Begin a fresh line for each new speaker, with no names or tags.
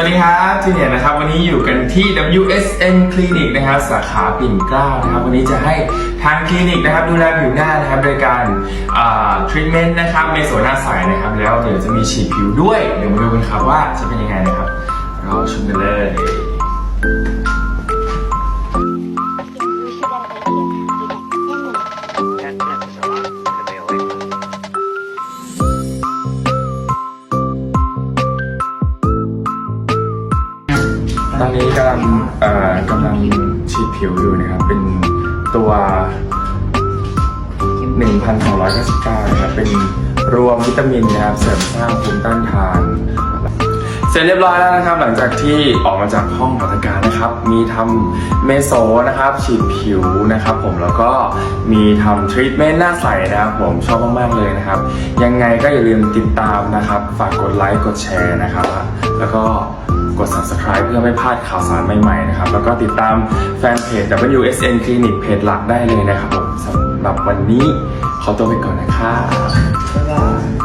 วัสดีครับทีเนี่ยนะครับวันนี้อยู่กันที่ WSN Clinic นะครับสาขาปิ่นเกล้านะครับวันนี้จะให้ทางคลินิกนะครับดูแลผิวหน้านะครับโดยการทรีทเมนต์นะครับเมโซหน้าใสนะครับแล้วเดี๋ยวจะมีฉีดผิวด้วย เดี๋ยวมาดูกันครับว่าจะเป็นยังไงนะครับเราชมกันเลย ตอนนี้กำลังเอ่อกำลังฉีดผิวอยู่นะครับ เป็นตัว 1,299นะครับ เป็นรวมวิตามินนะครับ เสริมสร้างภูมิต้านทาน เสร็จเรียบร้อยแล้วนะครับ หลังจากที่ออกมาจากห้องหัตการนะครับ มีทำเมโซนะครับ ฉีดผิวนะครับ ผมแล้วก็มีทำทรีทเมนต์หน้าใสนะครับ ผมชอบมากๆเลยนะครับ ยังไงก็อย่าลืมติดตามนะครับ ฝากกดไลค์กดแชร์นะครับ แล้วก็ กด subscribe เพื่อไม่พลาดข่าวสารใหม่ๆนะครับ แล้วก็ติดตามแฟนเพจ WSN Clinic เพจหลักได้เลยนะครับผมสำหรับวันนี้ขอตัวไปก่อนนะครับบ๊ายบาย